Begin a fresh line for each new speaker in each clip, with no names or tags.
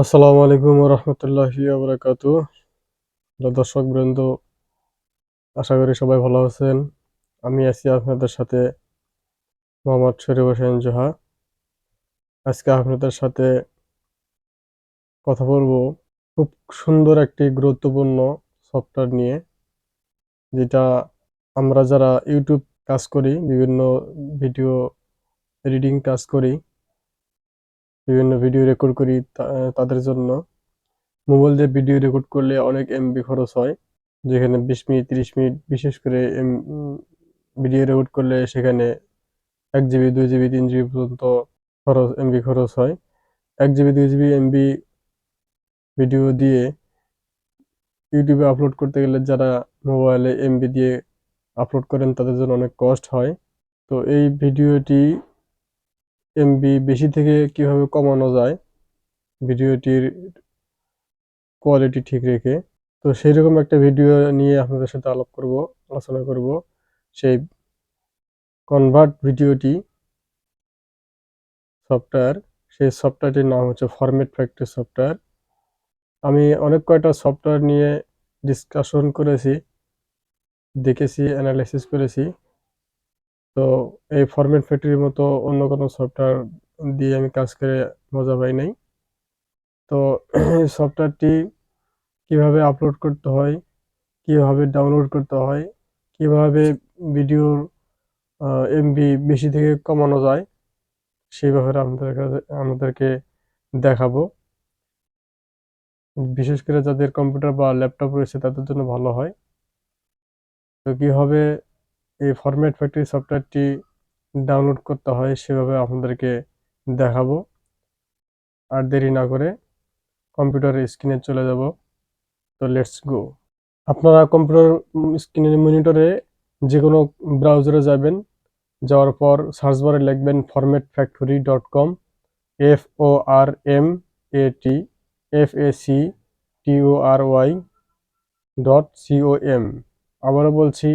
আসসালামু আলাইকুম রহমতুল্লাহি আবরাকাতু দর্শক বৃন্দ, আশা করি সবাই ভালো আছেন। আমি আছি আপনাদের সাথে মোহাম্মদ শরীফ হোসেন জোহা। আজকে আপনাদের সাথে কথা বলব খুব সুন্দর একটি গুরুত্বপূর্ণ সফটওয়্যার নিয়ে, যেটা আমরা যারা ইউটিউব কাজ করি, বিভিন্ন ভিডিও এডিটিং কাজ করি বিভিন্ন ভিডিও রেকর্ড করি তাদের জন্য। মোবাইল দিয়ে ভিডিও রেকর্ড করলে অনেক এমবি খরচ হয়। যেখানে বিশ মিনিট, তিরিশ মিনিট বিশেষ করে এম ভিডিও রেকর্ড করলে সেখানে এক জিবি দুই জিবি তিন জিবি পর্যন্ত খরচ এমবি খরচ হয়। এক জিবি দুই জিবি এমবি ভিডিও দিয়ে ইউটিউবে আপলোড করতে গেলে যারা মোবাইলে এমবি দিয়ে আপলোড করেন, তাদের জন্য অনেক কষ্ট হয়। তো এই ভিডিওটি এমবি বেশি থেকে কীভাবে কমানো যায়, ভিডিওটির কোয়ালিটি ঠিক রেখে। তো সেই রকম একটা ভিডিও নিয়ে আপনাদের সাথে আলাপ করব, আলোচনা করব। সেই কনভার্ট ভিডিওটি সফটওয়্যার সেই সফটওয়্যারটির নাম হচ্ছে ফরম্যাট ফ্যাক্টরি সফটওয়্যার আমি অনেক কয়টা সফটওয়্যার নিয়ে ডিসকাশন করেছি, দেখেছি অ্যানালাইসিস করেছি। তো এই ফরম্যাট ফ্যাক্টরির মতো অন্য কোনো সফটওয়্যার দিয়ে আমি কাজ করে মজা পাই নাই। তো সফটওয়্যারটি কীভাবে আপলোড করতে হয়, কীভাবে ডাউনলোড করতে হয়, কীভাবে ভিডিওর এমবি বেশি থেকে কমানো যায়, সেই ব্যাপারে আমাদের কাছে- আমাদেরকে দেখাবো। বিশেষ করে যাদের কম্পিউটার বা ল্যাপটপ রয়েছে তাদের জন্য ভালো হয়। তো কীভাবে এই ফরম্যাট ফ্যাক্টরি সফটওয়্যারটি ডাউনলোড করতে হয়, সেভাবে আপনাদেরকে দেখাবো। আর দেরি না করে কম্পিউটারের স্ক্রিনে চলে যাব। তো লেটস গো আপনারা কম্পিউটার স্ক্রিনের মনিটরে যে কোনো ব্রাউজারে যাবেন, যাওয়ার পর সার্চ বারে লিখবেন format factory dot com F O R M A T F A C T O R Y dot C O M আবারও বলছি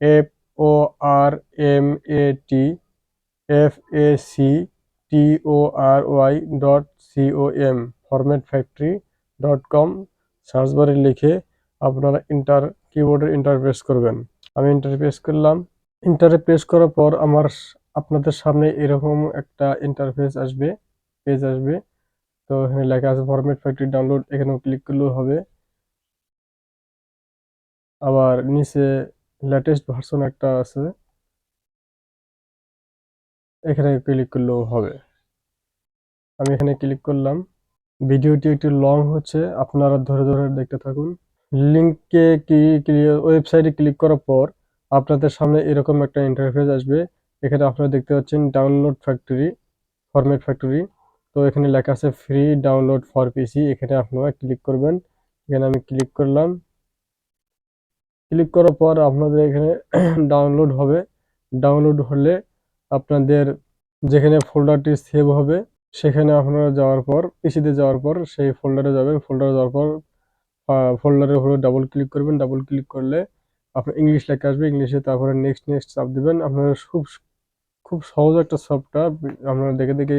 F O R M A T F A C T O R Y dot C O M format factory dot com search বারে লিখে আপনারা inter কিবোর্ডের Interpress করবেন। আমি Interpress করলাম। Interpress করার পর আমার আপনাদের সামনে এরকম একটা ইন্টারফেস আসবে পেজ আসবে। তো এখানে লেখা আছে ফরম্যাট ফ্যাক্টরি ডাউনলোড এখানেও ক্লিক করলেও হবে। আবার নিচে লেটেস্ট ভার্সন একটা আছে। এখানে ক্লিক করলেও হবে। আমি এখানে ক্লিক করলাম। ভিডিওটি একটু লং হচ্ছে, আপনারা ধরে ধরে দেখতে থাকুন। লিঙ্কে কি ওয়েবসাইটে ক্লিক করার পর আপনাদের সামনে এরকম একটা ইন্টারফেস আসবে। এখানে আপনারা দেখতে পাচ্ছেন ডাউনলোড ফ্যাক্টরি ফরম্যাট ফ্যাক্টরি তো এখানে লেখা আছে ফ্রি ডাউনলোড ফর পিসি এখানে আপনারা ক্লিক করবেন। এখানে আমি ক্লিক করলাম। ক্লিক করার পর আপনাদের এখানে ডাউনলোড হবে। ডাউনলোড হলে আপনাদের যেখানে ফোল্ডারটি সেভ হবে, সেখানে আপনারা যাওয়ার পর পিসিতে যাওয়ার পর সেই ফোল্ডারে যাবেন। ফোল্ডারে যাওয়ার পর ফোল্ডারের উপরে ডাবল ক্লিক করবেন। ডাবল ক্লিক করলে আপনার ইংলিশ লেখা আসবে। ইংলিশে তারপরে নেক্সট নেক্সট চাপ দেবেন। আপনারা খুব খুব সহজ একটা সফটওয়্যার আপনারা দেখে দেখে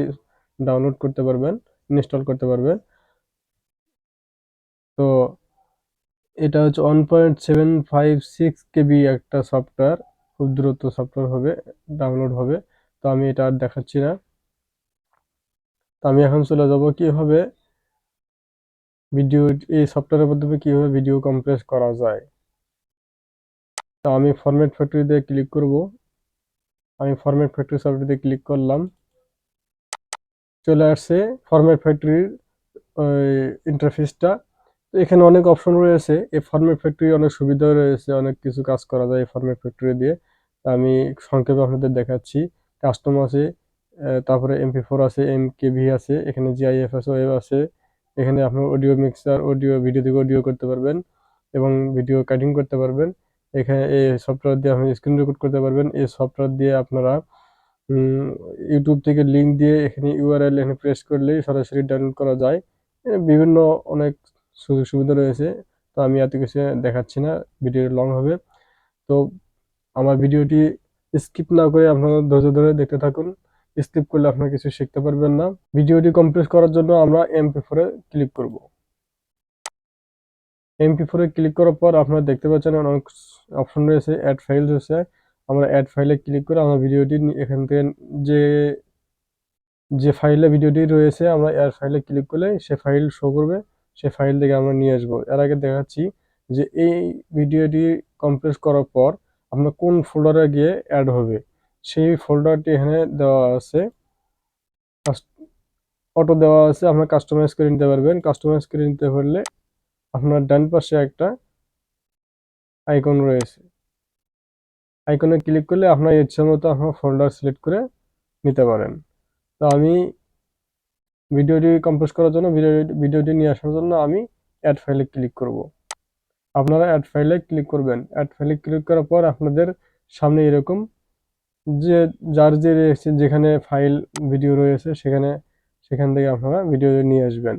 ডাউনলোড করতে পারবেন ইনস্টল করতে পারবেন। তো এটা হচ্ছে one point seven five six KB একটা সফটওয়্যার খুব দ্রুত সফটওয়্যার হবে ডাউনলোড হবে। তো আমি এটা আর দেখাচ্ছি না। তো আমি এখন চলে যাব কীভাবে ভিডিও এই সফটওয়্যারের মাধ্যমে কীভাবে ভিডিও কম্প্রেস করা যায়। তো আমি ফরম্যাট ফ্যাক্টরিতে ক্লিক করব। আমি ফরম্যাট ফ্যাক্টরি সফটওয়্যারতে ক্লিক করলাম। চলে আসছে ফরম্যাট ফ্যাক্টরির ইন্টারফেসটা এখানে অনেক অপশন রয়েছে। এই ফার্মের ফ্যাক্টরি অনেক সুবিধা রয়েছে, অনেক কিছু কাজ করা যায় এই ফার্মের ফ্যাক্টরি দিয়ে। আমি সংক্ষেপে আপনাদের দেখাচ্ছি। কাস্টম আছে তারপরে এমপি ফোর আছে এম ভি আছে, এখানে জিআইএফ আছে ওয়েব আছে। এখানে আপনার অডিও মিক্সার অডিও ভিডিও থেকে অডিও করতে পারবেন এবং ভিডিও কাটিং করতে পারবেন। এখানে এই সফটওয়্যার দিয়ে আপনি স্ক্রিন রেকর্ড করতে পারবেন। এই সফটওয়্যার দিয়ে আপনারা ইউটিউব থেকে লিঙ্ক দিয়ে এখানে ইউআরএল এখানে প্রেস করলেই সরাসরি ডাউনলোড করা যায়। বিভিন্ন অনেক সুযোগ সুবিধা রয়েছে, তো আমি এত কিছু দেখাচ্ছি না, ভিডিও লং হবে। তো আমার ভিডিওটি স্কিপ না করে আপনারা ধৈর্য ধরে দেখতে থাকুন স্কিপ করলে আপনারা কিছু শিখতে পারবেন না। ভিডিওটি কমপ্লিট করার জন্য আমরা এমপি ফোরে ক্লিক করব। এমপি ফোরে ক্লিক করার পর আপনারা দেখতে পাচ্ছেন অনেক অপশন রয়েছে অ্যাড ফাইল রয়েছে। আমরা অ্যাড ফাইলে ক্লিক করে আমরা ভিডিওটি এখান থেকে যে যে ফাইলে ভিডিওটি রয়েছে, আমরা অ্যাড ফাইলে ক্লিক করলে সে ফাইল শো করবে। সে ফাইল থেকে আমরা নিয়ে আসব। এর আগে দেখাচ্ছি যে এই ভিডিওটি কমপ্লিট করার পর আপনার কোন ফোল্ডারে গিয়ে অ্যাড হবে? সেই ফোল্ডারটি এখানে দেওয়া আছে। অটো দেওয়া আছে। আপনার কাস্টমাইজ করে নিতে পারবেন। কাস্টমাইজ করে নিতে পারলে আপনার ডান পাশে একটা আইকন রয়েছে। আইকনে ক্লিক করলে আপনার ইচ্ছা মতো আপনার ফোল্ডার সিলেক্ট করে নিতে পারেন। তো আমি ভিডিওটি কম্পোজ করার জন্য ভিডিওটি নিয়ে আসার জন্য আমি অ্যাড ফাইলে ক্লিক করব। আপনারা অ্যাড ফাইলে ক্লিক করবেন। অ্যাড ফাইলে ক্লিক করার পর আপনাদের সামনে এরকম যে, যার যে রয়েছে, যেখানে ফাইল ভিডিও রয়েছে, সেখানে, সেখান থেকে আপনারা ভিডিও নিয়ে আসবেন।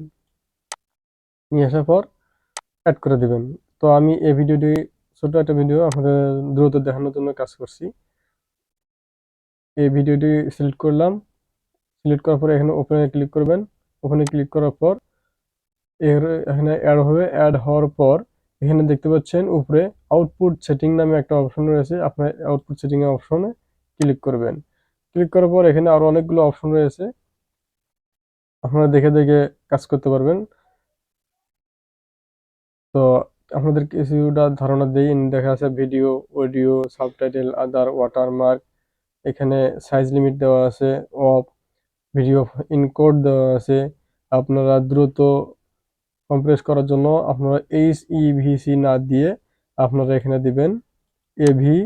নিয়ে আসার পর অ্যাড করে দিবেন। তো আমি এই ভিডিওটি, ছোট একটা ভিডিও আপনাদের দ্রুত দেখানোর জন্য কাজ করছি। এই ভিডিওটি সিলেক্ট করলাম। সিলেক্ট করার পর এখানে ওপেনে ক্লিক করবেন। ওপেনে ক্লিক করার পর এর এখানে অ্যাড হবে। অ্যাড হওয়ার পর এখানে দেখতে পাচ্ছেন উপরে আউটপুট সেটিং নামে একটা অপশন রয়েছে। আপনার আউটপুট সেটিং এর অপশনে ক্লিক করবেন। ক্লিক করার পর এখানে আরও অনেকগুলো অপশন রয়েছে। আপনারা দেখে দেখে কাজ করতে পারবেন। তো আপনাদের কিছুটা ধারণা দিই। দেখা আছে video audio subtitle other watermark এখানে সাইজ লিমিট দেওয়া আছে অফ ভিডিও ইনকোড দেওয়া আছে। আপনারা দ্রুত কম্প্রেস করার জন্য আপনারা এইচ ইভিসি না দিয়ে আপনারা এখানে দিবেন AV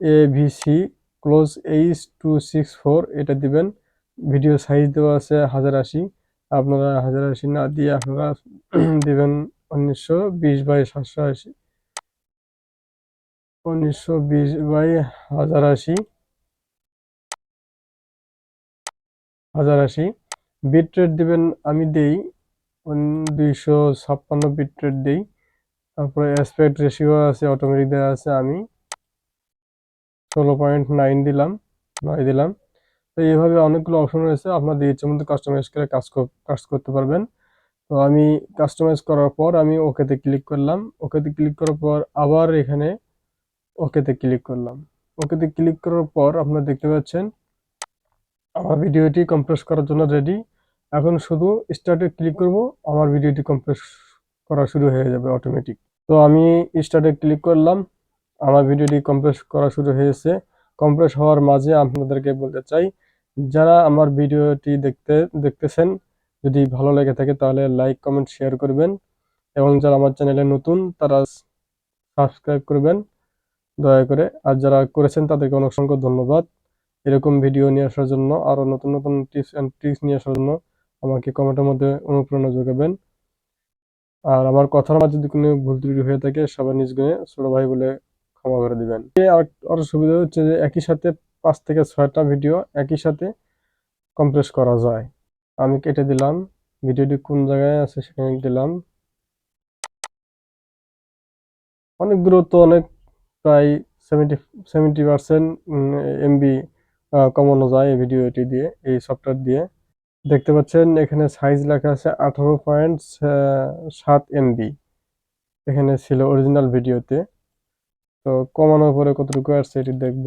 AVC close H two six four এটা দিবেন। ভিডিও সাইজ দেওয়া আছে হাজার আশি। আপনারা হাজার আশি না দিয়ে আপনারা দিবেন উনিশশো বিশ বাই সাতশো আশি। উনিশশো বিশ বাই হাজার আশি। হাজার আশি। বিট রেট দেবেন আমি দেই দুইশো ছাপ্পান্ন বিট রেট দিই। তারপরে অ্যাসপেক্ট রেশিও আছে, অটোমেটিক দেওয়া আছে আমি। ষোলো পয়েন্ট নাইন দিলাম, নয় দিলাম। তো এইভাবে অনেকগুলো অপশন রয়েছে আপনাদের ইচ্ছে মতো কাস্টমাইজ করে কাজ কাজ করতে পারবেন। তো আমি কাস্টমাইজ করার পর আমি ওকেতে ক্লিক করলাম। ওকেতে ক্লিক করার পর আবার এখানে ওকেতে ক্লিক করলাম। ওকেতে ক্লিক করার পর আপনারা দেখতে পাচ্ছেন আমার ভিডিওটি কম্প্রেস করার জন্য রেডি এখন শুধু স্টার্টে ক্লিক করব, আমার ভিডিওটি কম্প্রেস করা শুরু হয়ে যাবে অটোমেটিক তো আমি স্টার্টে ক্লিক করলাম, আমার ভিডিওটি কম্প্রেস করা শুরু হয়েছে। কম্প্রেস হওয়ার মাঝে আপনাদেরকে বলতে চাই, যারা আমার ভিডিওটি দেখতে, দেখতেছেন, যদি ভালো লেগে থাকে তাহলে লাইক কমেন্ট শেয়ার করবেন। এবং যারা আমার চ্যানেলে নতুন, তারা সাবস্ক্রাইব করবেন। দয়া করে, আর যারা করেছেন তাদেরকে অনেক অসংখ্য ধন্যবাদ। এরকম ভিডিও নিয়ে আসার জন্য আরও নতুন নতুন টিপস অ্যান্ড ট্রিক্স নিয়ে আসার জন্য আমাকে কমেন্টের মধ্যে অনুপ্রেরণা যোগাবেন। আর আমার কথার মাঝে যদি কোনো ভুল ত্রুটি হয়ে থাকে সবাই নিজ গুণে ছোট ভাই বলে ক্ষমা করে দিবেন। আরও সুবিধা হচ্ছে যে একই সাথে পাঁচ থেকে ছয়টা ভিডিও একই সাথে কম্প্রেস করা যায়। আমি কেটে দিলাম ভিডিওটি কোন জায়গায় আছে সেখানে দিলাম। অনেক দূরত্ব, অনেক প্রায় সেভেন্টি সেভেন্টি পার্সেন্ট এমবি কমানো যায় এই ভিডিওটি দিয়ে, এই সফটওয়্যার দিয়ে। দেখতে পাচ্ছেন, এখানে সাইজ লেখা আছে আঠারো পয়েন্ট সাত এমবি এখানে ছিল অরিজিনাল ভিডিওতে তো। কমানোর পরে কতটুকু আসছে এটি দেখব।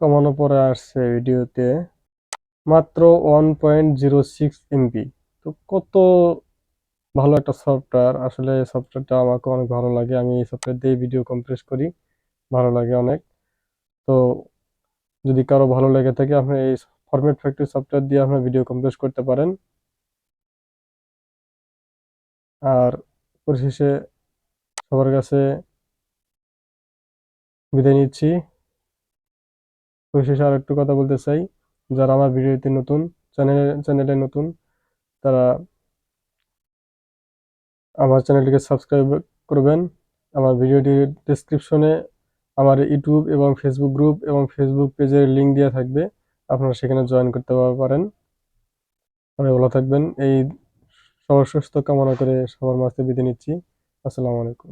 কমানোর পরে আসছে ভিডিওতে মাত্র one point zero six MB তো কত ভালো একটা সফটওয়্যার আসলে সফটওয়্যারটা আমাকে অনেক ভালো লাগে। আমি এই সফটওয়্যার দিয়ে ভিডিও কম্প্রেস করি। ভালো লাগে অনেক। তো যদি কারও ভালো লেগে থাকে, আপনি এই ফরম্যাট ফ্যাক্টরি সফটওয়্যার দিয়ে আপনার ভিডিও কম্পোজ করতে পারেন। আর পরিশেষে সবার কাছে বিদায় নিচ্ছি। পরিশেষে আর একটু কথা বলতে চাই। যারা আমার ভিডিওতে নতুন চ্যানেলে চ্যানেলে নতুন, তারা আমার চ্যানেলটিকে সাবস্ক্রাইব করবেন। আমার ভিডিওটির ডিসক্রিপশনে আমার ইউটিউব এবং ফেসবুক গ্রুপ এবং ফেসবুক পেজের লিঙ্ক দেওয়া থাকবে। আপনারা সেখানে জয়েন করতে পারেন। আমি ভালো থাকবেন। এই সবার সুস্থ কামনা করে সবার মাঝে বিদায় নিচ্ছি। আসসালামু আলাইকুম।